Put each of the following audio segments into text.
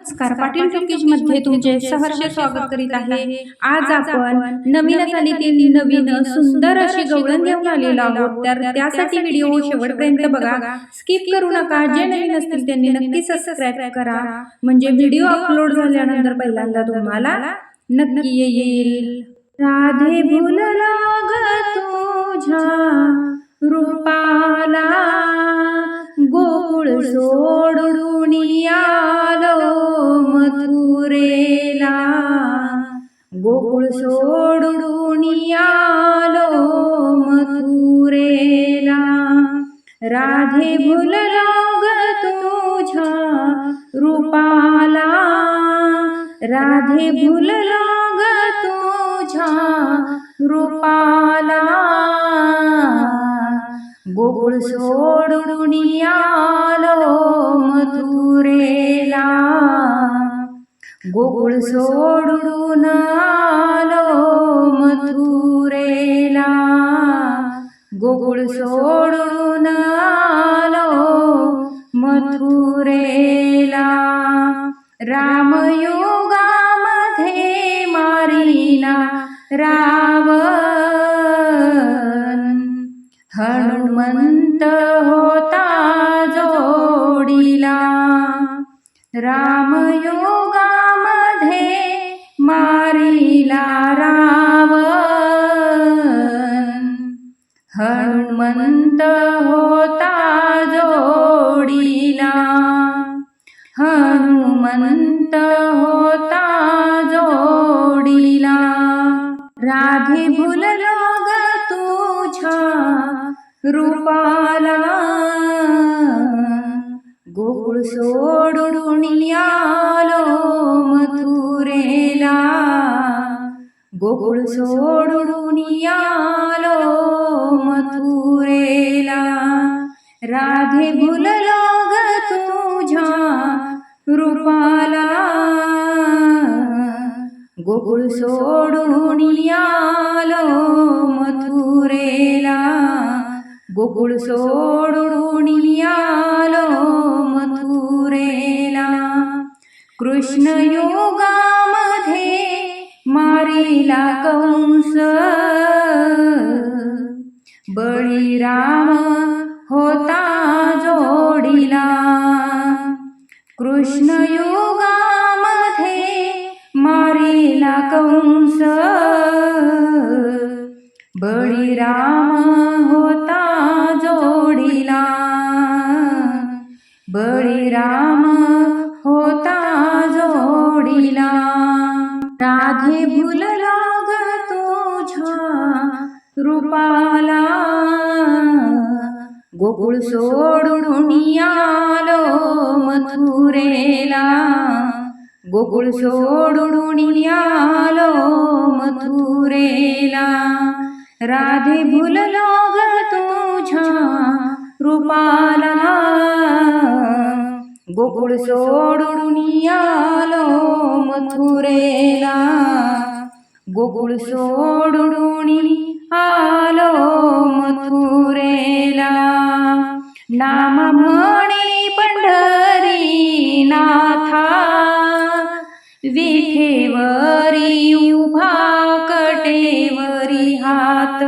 नमस्कार पाटील टॉकीजमध्ये तुमचे सहर्ष स्वागत करीत आहे. आज आपण नवीन चालीतील नवीन सुंदर अशी गवळण घेऊन आलेलो आहोत. तर त्यासाठी व्हिडिओ शेवटपर्यंत बघा. स्किप करू नका. जे नवीन असतील त्यांनी नक्की सबस्क्राईब करा. म्हणजे व्हिडिओ अपलोड झाल्यानंतर पहिल्यांदा तुम्हाला नक्की येईल. राधे भुलला ग तुझ्या रूपाला. गोकुळ सोडून सोडून आलो मथुरेला राधे भुलला ग तुझ्या रूपाला। राधे भुलला ग तुझ्या रूपाला। गोकुळ सोडून आलो मथुरेला गोकुळ सोडून गोकुळ सोडून आलो मथुरेला. रामयुगामध्ये मारिला रावण. हनुमंत होता जोडीला. रामयुगामध्ये मारिला रा हनुमंत होता जोडीला. राधे भुललो ग तुझ्या रूपाला. गोकुळ सोडून आलो मथुरेला. गोकुळ सोडून आलो मथुरेला. राधे भुललो गोकुळ सोडून आलो मथुरेला. गोकुळ सोडून आलो मथुरेला. कृष्ण योगामध्ये मारिला कंस. बळीराम होता जोडीला. कृष्ण योगा मारिला कंस बळीराम होता जोडीला. बळीराम होता जोडीला. राधे भुलला लाग तुझ्या रूपाला. गोकुळ सोडून आलो मथुरेला. गोकुळ सोडून आलो मथुरेला. राधे भुललो ग तुझ्या रूपाला. गोकुळ सोडून आलो मथुरेला. गोकुळ सोडून आलो मथुरेला. नाम म्हणे पंढरी विठेवरी उभा कटेवरी हात.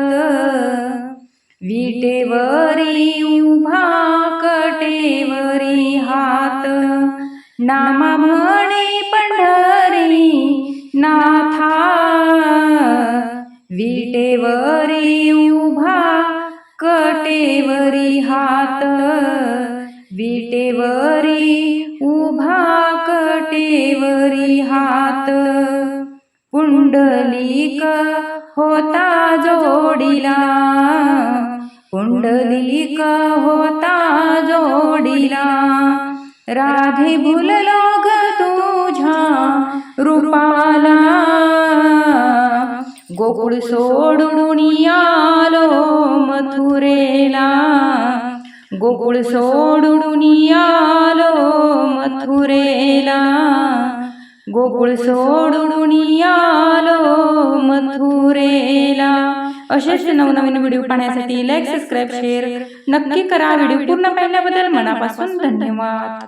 विटेवरी उभा कटेवरी हात. नामा म्हणे पंढरी नाथा. विटेवरी उभा कटेवरी हात. विटेवरी उभा देवरी हात. पुंडलिक होता जोडीला. पुंडलिक होता जोडीला. राधे भुललो ग तुझ्या रूपाला. गोकुळ सोडून आलो मथुरेला. गोकुळ सोडून आलो मथुरेला. गोकुळ सोडून आलो मथुरेला. असेच नवनवीन व्हिडिओ पाहण्यासाठी लाईक सबस्क्राईब शेअर नक्की करा. व्हिडिओ पूर्ण पाहिल्याबद्दल मनापासून धन्यवाद.